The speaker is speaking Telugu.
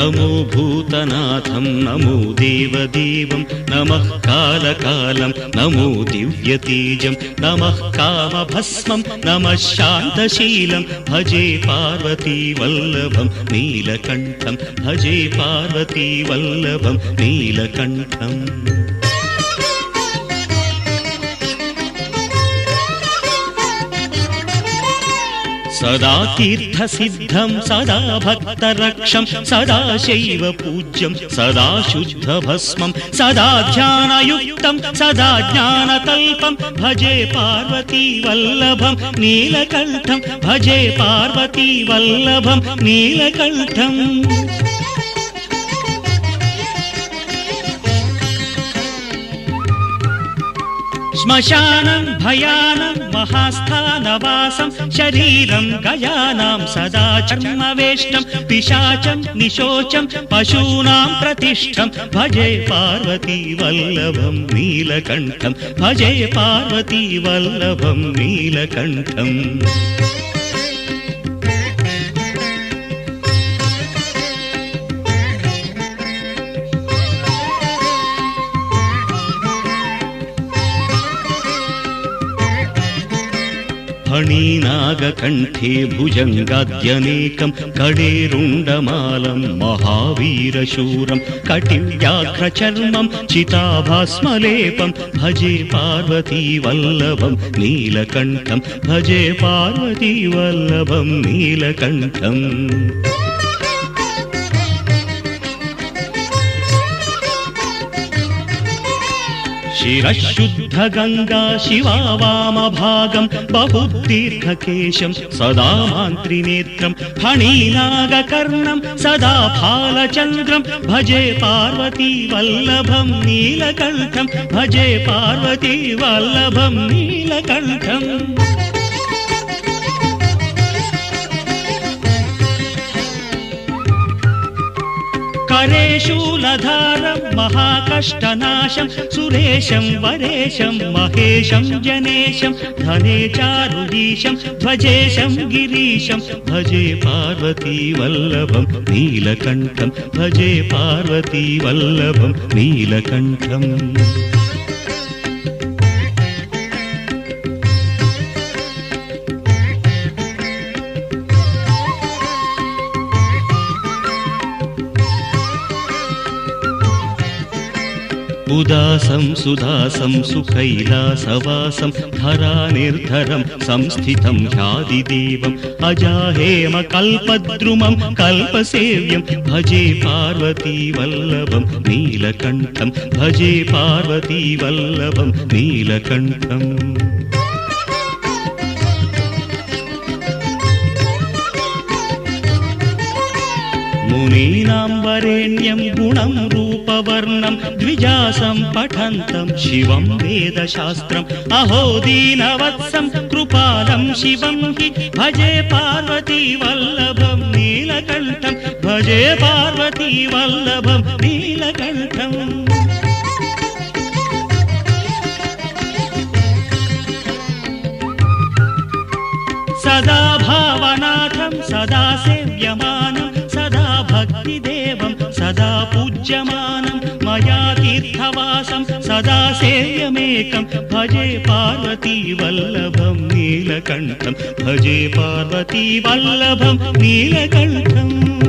నమో భూతనాథం నమో దేవదేవం నమ కాలకాలం నమో దివ్యతేజం నమ కామభస్మం నమ శాంతశీలం భజే పార్వతీ వల్లభం నీలకంఠం భజే పార్వతీ వల్లభం నీలకంఠం. సదా తీర్థసిద్ధం సదా భక్తరక్షం సదా శైవ పూజ్యం సదా శుద్ధ భస్మం సదా ధ్యానయుక్తం సదా జ్ఞానకల్పం భజే పార్వతీ వల్లభం నీలకంఠం భజే శ్మశానం భయానం మహాస్థానవాసం శరీరం గయానాం సదా చర్మవేష్టం పిశాచం నిశోచం పశూనాం ప్రతిష్టం. భజే పార్వతీ వల్లభం నీలకంఠం భజే పార్వతీ వల్లభం నీలకంఠం. ఫణీనాగకంఠే భుజంగాద్యనేకం కడేరుండమాలం మహావీరశూరం కటివ్యాఘ్రచర్మం చితాభాస్మలేపం భజే పార్వతీ వల్లభం నీలకంఠం భజే పార్వతీ వల్లభం నీలకంఠం శిరశుద్ధ గంగా శివా వామభాగం బహుదీర్ఘకేశం సదా మాంత్రినేత్రం ఫణీనాగకర్ణం సదా ఫాలచంద్రం భజే పార్వతీ వల్లభం నీలకంఠం భజే करे शूलधारं महाकष्टनाशं सुरेशं वरेशं महेशं जनेशं धने चारुदीशं ध्वजेशं गिरीशं भजे पार्वती वल्लभं नीलकण्ठं भजे पार्वती वल्लभं नीलकण्ठम् ఉదాసం సుదాసం సుఖైలాసవాసం ధరా నిర్ధరం సంస్థితం హ్యాదిదేవం అజాహేమ కల్పద్రుమం కల్పసేవ్యం భజే పార్వతీ వల్లభం నీలకంఠం భజే పార్వతీ నీలకంఠం मुनीनाम्बरेण्यं गुणं रूपवर्णं द्विजासं पठन्तं शिवं वेदशास्त्रम्। अहो दीनवत्सं कृपालं शिवं हि। भजे पार्वतीवल्लभं नीलकण्ठं। भजे पार्वतीवल्लभं नीलकण्ठम्। सदा भावनाथं सदा सेव्यमानम् సేవ్యమానం సదా భక్తిదేవం సదా పూజ్యమానం మయా తీర్థవాసం సదా సేవ్యమేకం. భజే పార్వతీ వల్లభం నీలకంఠం.